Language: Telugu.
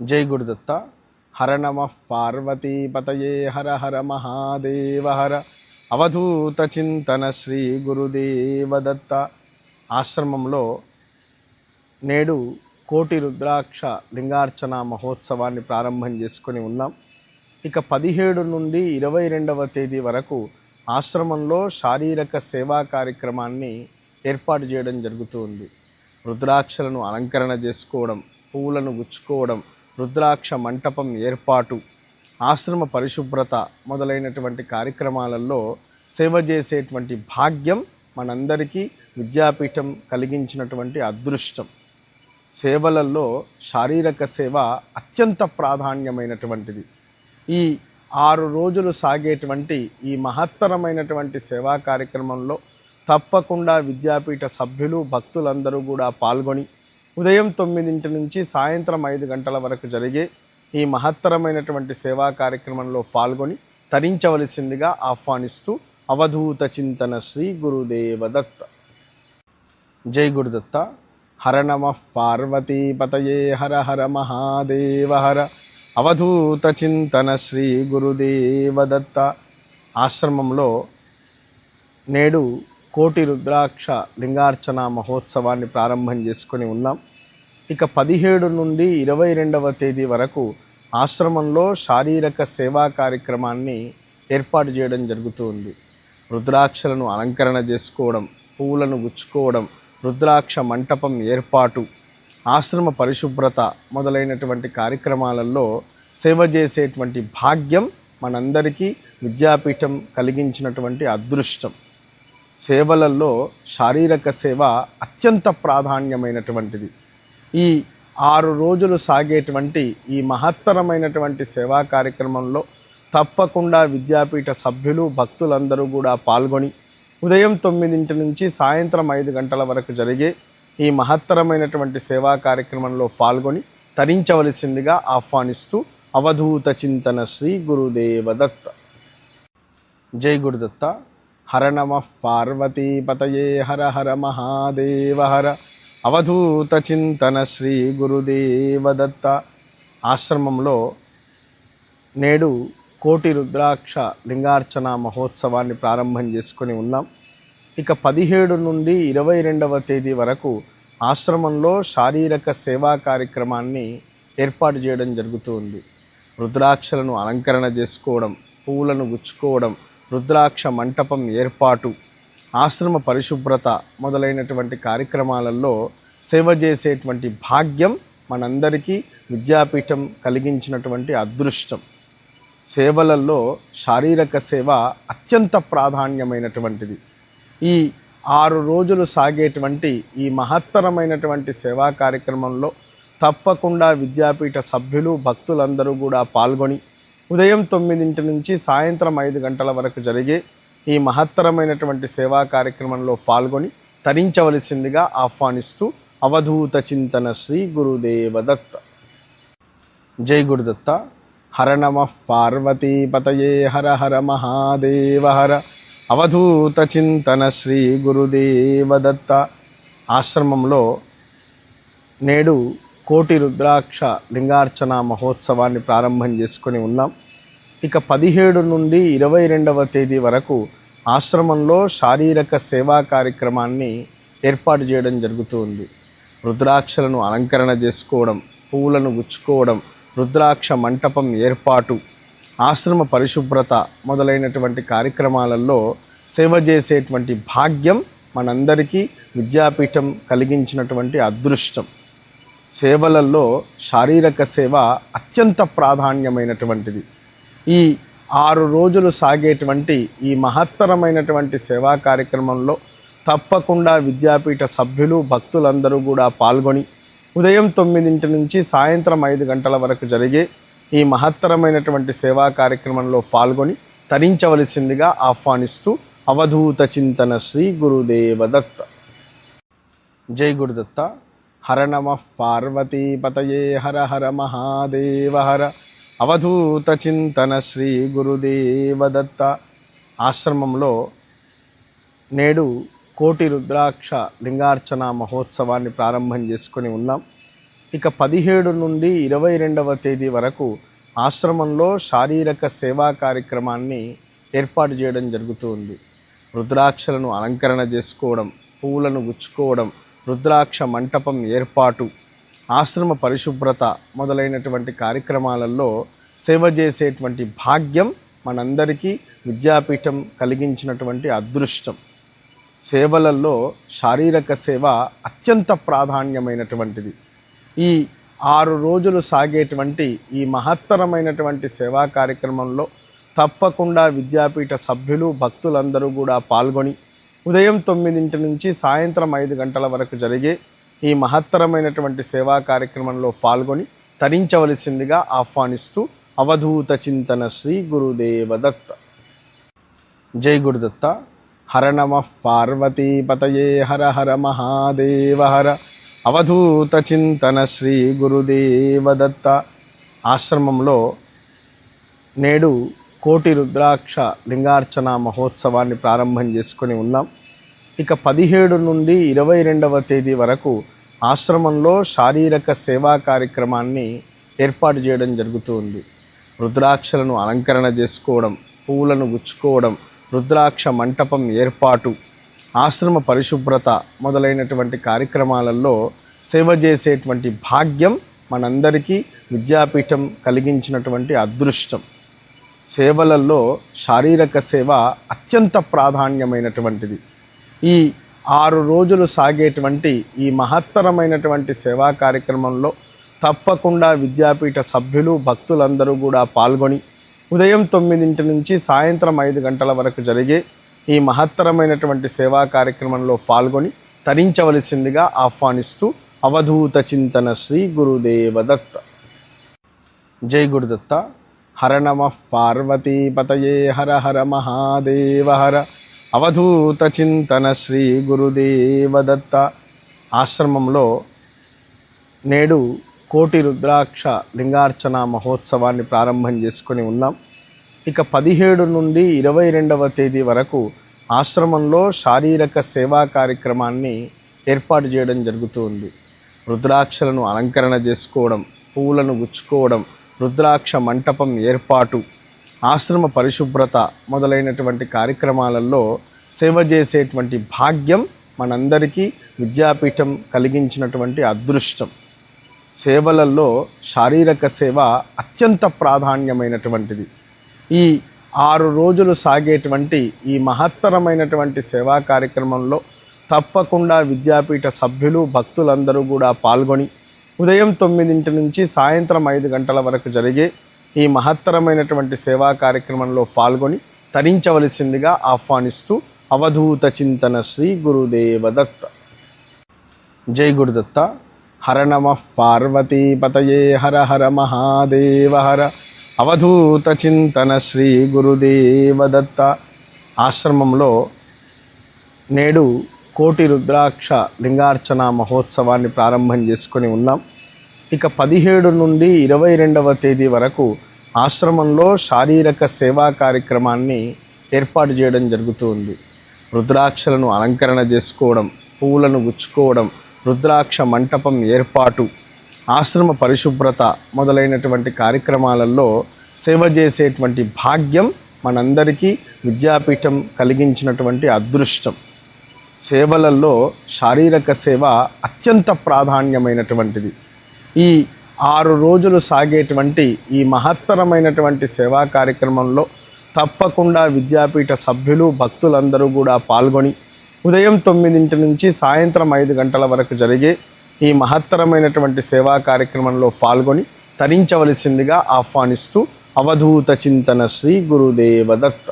జై గురుదత్త హర నమ పార్వతీపతయే హర హర మహాదేవ హర. అవధూత చింతన శ్రీ గురుదేవదత్త ఆశ్రమంలో నేడు కోటి రుద్రాక్ష లింగార్చన మహోత్సవాన్ని ప్రారంభం చేసుకొని ఉన్నాం. ఇక పదిహేడు నుండి ఇరవై రెండవ తేదీ వరకు ఆశ్రమంలో శారీరక సేవా కార్యక్రమాన్ని ఏర్పాటు చేయడం జరుగుతుంది రుద్రాక్షలను అలంకరణ చేసుకోవడం పువ్వులను గుచ్చుకోవడం రుద్రాక్ష మంటపం ఏర్పాటు ఆశ్రమ పరిశుభ్రత మొదలైనటువంటి కార్యక్రమాలలో సేవ చేసేటువంటి భాగ్యం మనందరికీ విద్యాపీఠం కలిగించినటువంటి అదృష్టం. సేవలలో శారీరక సేవ అత్యంత ప్రాధాన్యమైనటువంటిది. ఈ ఆరు రోజులు సాగేటువంటి ఈ మహత్తరమైనటువంటి సేవా కార్యక్రమంలో తప్పకుండా విద్యాపీఠ సభ్యులు భక్తులందరూ కూడా పాల్గొని ఉదయం తొమ్మిదింటి నుంచి సాయంత్రం ఐదు గంటల వరకు జరిగే ఈ మహత్తరమైనటువంటి సేవా కార్యక్రమంలో పాల్గొని తరించవలసిందిగా ఆహ్వానిస్తూ అవధూత చింతన శ్రీ గురుదేవదత్త. జై గురుదత్త. హర నమ పార్వతీపతయే హర హర మహాదేవ హర. అవధూత చింతన శ్రీ గురుదేవదత్త. ఆశ్రమంలో నేడు కోటి రుద్రాక్ష లింగార్చన మహోత్సవాన్ని ప్రారంభం చేసుకొని ఉన్నాం. ఇక పదిహేడు నుండి ఇరవై రెండవ తేదీ వరకు ఆశ్రమంలో శారీరక సేవా కార్యక్రమాన్ని ఏర్పాటు చేయడం జరుగుతుంది రుద్రాక్షలను అలంకరణ చేసుకోవడం పువ్వులను గుచ్చుకోవడం రుద్రాక్ష మంటపం ఏర్పాటు ఆశ్రమ పరిశుభ్రత మొదలైనటువంటి కార్యక్రమాలలో సేవ చేసేటువంటి భాగ్యం మనందరికీ విద్యాపీఠం కలిగించినటువంటి అదృష్టం. సేవలలో శారీరక సేవ అత్యంత ప్రాధాన్యమైనటువంటిది. ఈ ఆరు రోజులు సాగేటువంటి ఈ మహత్తరమైనటువంటి సేవా కార్యక్రమంలో తప్పకుండా విద్యాపీఠ సభ్యులు భక్తులందరూ కూడా పాల్గొని ఉదయం తొమ్మిదింటి నుంచి సాయంత్రం ఐదు గంటల వరకు జరిగే ఈ మహత్తరమైనటువంటి సేవా కార్యక్రమంలో పాల్గొని తరించవలసిందిగా ఆహ్వానిస్తూ అవధూత చింతన శ్రీ గురుదేవదత్త జై గురుదత్త. హర నమ పార్వతీపతయే హర హర మహాదేవ హర అవధూత చింతన శ్రీ గురుదేవదత్త ఆశ్రమంలో నేడు కోటి రుద్రాక్ష లింగార్చన మహోత్సవాన్ని ప్రారంభం చేసుకొని ఉన్నాం. ఇక పదిహేడు నుండి ఇరవై రెండవ తేదీ వరకు ఆశ్రమంలో శారీరక సేవా కార్యక్రమాన్ని ఏర్పాటు చేయడం జరుగుతుంది రుద్రాక్షలను అలంకరణ చేసుకోవడం పువ్వులను గుచ్చుకోవడం రుద్రాక్ష మంటపం ఏర్పాటు ఆశ్రమ పరిశుభ్రత మొదలైనటువంటి కార్యక్రమాలలో సేవ చేసేటువంటి భాగ్యం మనందరికీ విద్యాపీఠం కలిగించినటువంటి అదృష్టం. సేవలలో శారీరక సేవ అత్యంత ప్రాధాన్యమైనటువంటిది. ఈ ఆరు రోజులు సాగేటువంటి ఈ మహత్తరమైనటువంటి సేవా కార్యక్రమంలో తప్పకుండా విద్యాపీఠ సభ్యులు భక్తులందరూ కూడా పాల్గొని ఉదయం తొమ్మిదింటి నుంచి సాయంత్రం ఐదు గంటల వరకు జరిగే ఈ మహత్తరమైనటువంటి సేవా కార్యక్రమంలో పాల్గొని తరించవలసిందిగా ఆహ్వానిస్తూ అవధూత చింతన శ్రీ గురుదేవదత్త. జై గురుదత్త. హర నమ పార్వతీపతయే హర హర మహాదేవ హర. అవధూత చింతన శ్రీ గురుదేవదత్త. ఆశ్రమంలో నేడు కోటి రుద్రాక్ష లింగార్చన మహోత్సవాన్ని ప్రారంభం చేసుకొని ఉన్నాం. ఇక పదిహేడు నుండి ఇరవై రెండవ తేదీ వరకు ఆశ్రమంలో శారీరక సేవా కార్యక్రమాన్ని ఏర్పాటు చేయడం జరుగుతుంది రుద్రాక్షలను అలంకరణ చేసుకోవడం పువ్వులను గుచ్చుకోవడం రుద్రాక్ష మంటపం ఏర్పాటు ఆశ్రమ పరిశుభ్రత మొదలైనటువంటి కార్యక్రమాలలో సేవ చేసేటువంటి భాగ్యం మనందరికీ విద్యాపీఠం కలిగించినటువంటి అదృష్టం. సేవలలో శారీరక సేవ అత్యంత ప్రాధాన్యమైనటువంటిది. ఈ ఆరు రోజులు సాగేటువంటి ఈ మహత్తరమైనటువంటి సేవా కార్యక్రమంలో తప్పకుండా విద్యాపీఠ సభ్యులు భక్తులందరూ కూడా పాల్గొని ఉదయం తొమ్మిదింటి నుంచి సాయంత్రం ఐదు గంటల వరకు జరిగే ఈ మహత్తరమైనటువంటి సేవా కార్యక్రమంలో పాల్గొని తరించవలసిందిగా ఆహ్వానిస్తూ అవధూత చింతన శ్రీ గురుదేవదత్త జై గురుదత్త. హర నమ పార్వతీపతయే హర హర మహాదేవ హర అవధూత చింతన శ్రీ గురుదేవదత్త ఆశ్రమంలో నేడు కోటి రుద్రాక్ష లింగార్చన మహోత్సవాన్ని ప్రారంభం చేసుకొని ఉన్నాం. ఇక పదిహేడు నుండి ఇరవై రెండవ తేదీ వరకు ఆశ్రమంలో శారీరక సేవా కార్యక్రమాన్ని ఏర్పాటు చేయడం జరుగుతుంది రుద్రాక్షలను అలంకరణ చేసుకోవడం పువ్వులను గుచ్చుకోవడం రుద్రాక్ష మంటపం ఏర్పాటు ఆశ్రమ పరిశుభ్రత మొదలైనటువంటి కార్యక్రమాలలో సేవ చేసేటువంటి భాగ్యం మనందరికీ విద్యాపీఠం కలిగించినటువంటి అదృష్టం. సేవలలో శారీరక సేవ అత్యంత ప్రాధాన్యమైనటువంటిది. ఈ ఆరు రోజులు సాగేటువంటి ఈ మహత్తరమైనటువంటి సేవా కార్యక్రమంలో తప్పకుండా విద్యాపీఠ సభ్యులు భక్తులందరూ కూడా పాల్గొని ఉదయం తొమ్మిదింటి నుంచి సాయంత్రం ఐదు గంటల వరకు జరిగే ఈ మహత్తరమైనటువంటి సేవా కార్యక్రమంలో పాల్గొని తరించవలసిందిగా ఆహ్వానిస్తూ అవధూత చింతన శ్రీ గురుదేవదత్త. జై గురుదత్త. హర నమ పార్వతీపతయే హర హర మహాదేవ హర. అవధూత చింతన శ్రీ గురుదేవదత్త. ఆశ్రమంలో నేడు కోటి రుద్రాక్ష లింగార్చన మహోత్సవాన్ని ప్రారంభం చేసుకొని ఉన్నాం. ఇక పదిహేడు నుండి ఇరవై రెండవ తేదీ వరకు ఆశ్రమంలో శారీరక సేవా కార్యక్రమాన్ని ఏర్పాటు చేయడం జరుగుతుంది. రుద్రాక్షలను అలంకరణ చేసుకోవడం పూలను గుచ్చుకోవడం రుద్రాక్ష మంటపం ఏర్పాటు ఆశ్రమ పరిశుభ్రత మొదలైనటువంటి కార్యక్రమాలలో సేవ చేసేటువంటి భాగ్యం మనందరికీ విద్యాపీఠం కలిగించినటువంటి అదృష్టం. సేవలలో శారీరక సేవ అత్యంత ప్రాధాన్యమైనటువంటిది. ఈ ఆరు రోజులు సాగేటువంటి ఈ మహత్తరమైనటువంటి సేవా కార్యక్రమంలో తప్పకుండా విద్యాపీఠ సభ్యులు భక్తులందరూ కూడా పాల్గొని ఉదయం తొమ్మిదింటి నుంచి సాయంత్రం ఐదు గంటల వరకు జరిగే ఈ మహత్తరమైనటువంటి సేవా కార్యక్రమంలో పాల్గొని తరించవలసిందిగా ఆహ్వానిస్తూ అవధూత చింతన శ్రీ గురుదేవదత్త. జై గురుదత్త. హర నమ పార్వతీపతయే హర హర మహాదేవ హర. అవధూత చింతన శ్రీ గురుదేవదత్త ఆశ్రమంలో నేడు కోటి రుద్రాక్ష లింగార్చన మహోత్సవాన్ని ప్రారంభం చేసుకొని ఉన్నాం. ఇక పదిహేడు నుండి ఇరవై రెండవ తేదీ వరకు ఆశ్రమంలో శారీరక సేవా కార్యక్రమాన్ని ఏర్పాటు చేయడం జరుగుతుంది రుద్రాక్షలను అలంకరణ చేసుకోవడం పువ్వులను గుచ్చుకోవడం రుద్రాక్ష మంటపం ఏర్పాటు ఆశ్రమ పరిశుభ్రత మొదలైనటువంటి కార్యక్రమాలలో సేవ చేసేటువంటి భాగ్యం మనందరికీ విద్యాపీఠం కలిగించినటువంటి అదృష్టం. సేవలలో శారీరక సేవ అత్యంత ప్రాధాన్యమైనటువంటిది. ఈ ఆరు రోజులు సాగేటువంటి ఈ మహత్తరమైనటువంటి సేవా కార్యక్రమంలో తప్పకుండా విద్యాపీఠ సభ్యులు భక్తులందరూ కూడా పాల్గొని ఉదయం తొమ్మిదింటి నుంచి సాయంత్రం ఐదు గంటల వరకు జరిగే ఈ మహత్తరమైనటువంటి సేవా కార్యక్రమంలో పాల్గొని తరించవలసిందిగా ఆహ్వానిస్తూ అవధూత చింతన శ్రీ గురుదేవదత్త. జై గురుదత్త. హర నమ పార్వతీపతయే హర హర మహాదేవ హర. అవధూత చింతన శ్రీ గురుదేవదత్త. ఆశ్రమంలో నేడు కోటి రుద్రాక్ష లింగార్చన మహోత్సవాన్ని ప్రారంభం చేసుకొని ఉన్నాం. ఇక పదిహేడు నుండి ఇరవై రెండవ తేదీ వరకు ఆశ్రమంలో శారీరక సేవా కార్యక్రమాన్ని ఏర్పాటు చేయడం జరుగుతుంది రుద్రాక్షలను అలంకరణ చేసుకోవడం పువ్వులను గుచ్చుకోవడం రుద్రాక్ష మంటపం ఏర్పాటు ఆశ్రమ పరిశుభ్రత మొదలైనటువంటి కార్యక్రమాలలో సేవ చేసేటువంటి భాగ్యం మనందరికీ విద్యాపీఠం కలిగించినటువంటి అదృష్టం. సేవలలో శారీరక సేవ అత్యంత ప్రాధాన్యమైనటువంటిది. ఈ ఆరు రోజులు సాగేటువంటి ఈ మహత్తరమైనటువంటి సేవా కార్యక్రమంలో తప్పకుండా విద్యాపీఠ సభ్యులు భక్తులందరూ కూడా పాల్గొని ఉదయం తొమ్మిదింటి నుంచి సాయంత్రం ఐదు గంటల వరకు జరిగే ఈ మహత్తరమైనటువంటి సేవా కార్యక్రమంలో పాల్గొని తరించవలసిందిగా ఆహ్వానిస్తూ అవధూత చింతన శ్రీ గురుదేవదత్త